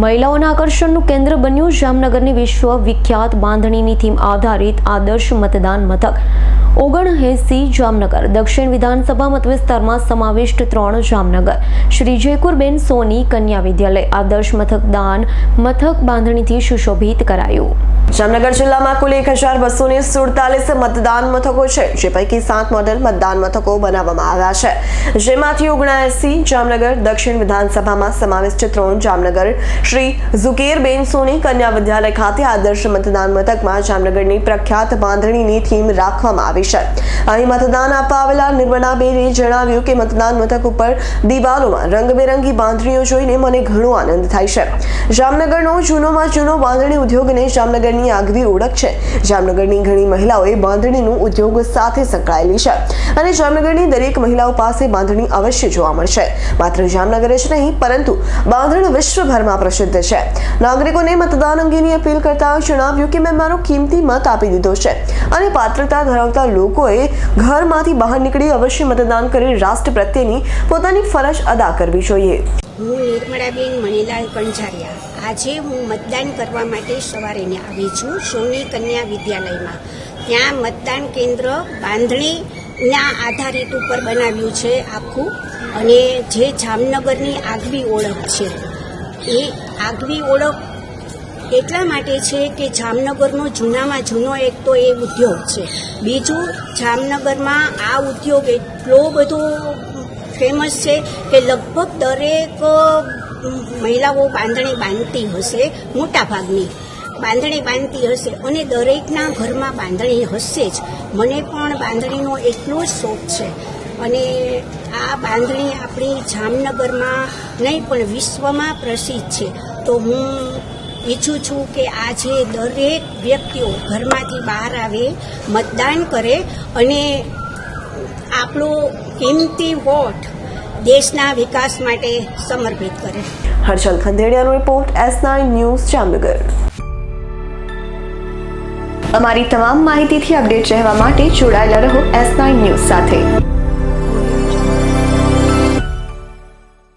મહિલાઓના આકર્ષણનું કેન્દ્ર બન્યું. જામનગરની વિશ્વ વિખ્યાત બાંધણીની થીમ આધારિત આદર્શ મતદાન મથક. ઓગણએંસી જામનગર. દક્ષિણ વિધાનસભા મતવિસ્તારમાં સમાવિષ્ટ ત્રણ જામનગર. શ્રી જયકુરબેન સોની કન્યા વિદ્યાલય. આદર્શ મથક દાન મથક બાંધણીથી સુશોભિત કરાયું. જામનગર જિલ્લામાં કુલ એક હજાર બસો ને સુડતાલીસ મતદાન મથકો છે, જે પૈકી સાત મોડેલ મતદાન મથકો બનાવવામાં આવ્યા છે. જેમાંથી ઓગણએસી જામનગર, દક્ષિણ વિધાનસભામાં સમાવિષ્ટ ત્રણ જામનગર. શ્રી ઝુકેરબેન સોની કન્યા વિદ્યાલય ખાતે આદર્શ મતદાન મથકમાં જામનગરની પ્રખ્યાત બાંધણીની થીમ રાખવામાં આવી છે. અહીં મતદાન આપવા આવેલા નિર્મળાબેને જણાવ્યું કે મતદાન મથક ઉપર દિવાલોમાં રંગબેરંગી બાંધણીઓ જોઈને મને ઘણો આનંદ થાય છે. જામનગરનો જૂનોમાં જૂનો બાંધણી ઉદ્યોગને જામનગરની આગવી ઓળખ છે. જામનગરની ઘણી મહિલાઓએ બાંધણીનું ઉદ્યોગ સાથે સંકળાયેલી છે અને જામનગરની દરેક મહિલાઓ પાસે બાંધણી અવશ્ય જોવા મળશે. માત્ર જામનગર જ નહીં, પરંતુ બાંધણ વિશ્વભરમાં પ્રસિદ્ધ છે. નાગરિકોને મતદાન અંગેની અપીલ કરતા જણાવ્યું કે મેં મારો કિંમતી મત આપી દીધો છે અને પાત્રતા ધરાવતા લોકોએ ઘરમાંથી બહાર નીકળી અવશ્ય મતદાન કરી રાષ્ટ્ર પ્રત્યેની પોતાની ફરજ અદા કરવી જોઈએ. હું નિર્મળાબેન મણીલાલ કંજારિયા આજે હું મતદાન કરવા માટે સવારે આવી છું સોની કન્યા વિદ્યાલયમાં. ત્યાં મતદાન કેન્દ્ર બાંધણીના આધારિત ઉપર બનાવ્યું છે આખું અને જે જામનગરની આગવી ઓળખ છે. એ આગવી ઓળખ એટલા માટે છે કે જામનગરનો જૂનામાં જૂનો એક તો એ ઉદ્યોગ છે. બીજું, જામનગરમાં આ ઉદ્યોગ એટલો બધો ફેમસ છે કે લગભગ દરેક મહિલાઓ બાંધણી બાંધતી હશે મોટાભાગની બાંધણી બાંધતી હશે અને દરેકના ઘરમાં બાંધણી હશે જ. મને પણ બાંધણીનો એટલો જ શોખ છે. અને આ બાંધણી આપણી જામનગરમાં નહીં પણ વિશ્વમાં પ્રસિદ્ધ છે. તો હું ઈચ્છું છું કે આજે દરેક વ્યક્તિઓ ઘરમાંથી બહાર આવે, મતદાન કરે અને આપણો કિંમતી વોટ દેશના વિકાસ માટે સમર્પિત કરે. Harshal ખંદેડિયાનો report S nine news Jamnagar. અમારી તમામ માહિતીથી અપડેટ રહેવા માટે જોડાયેલા રહો એસ નાઇન ન્યૂઝ સાથે.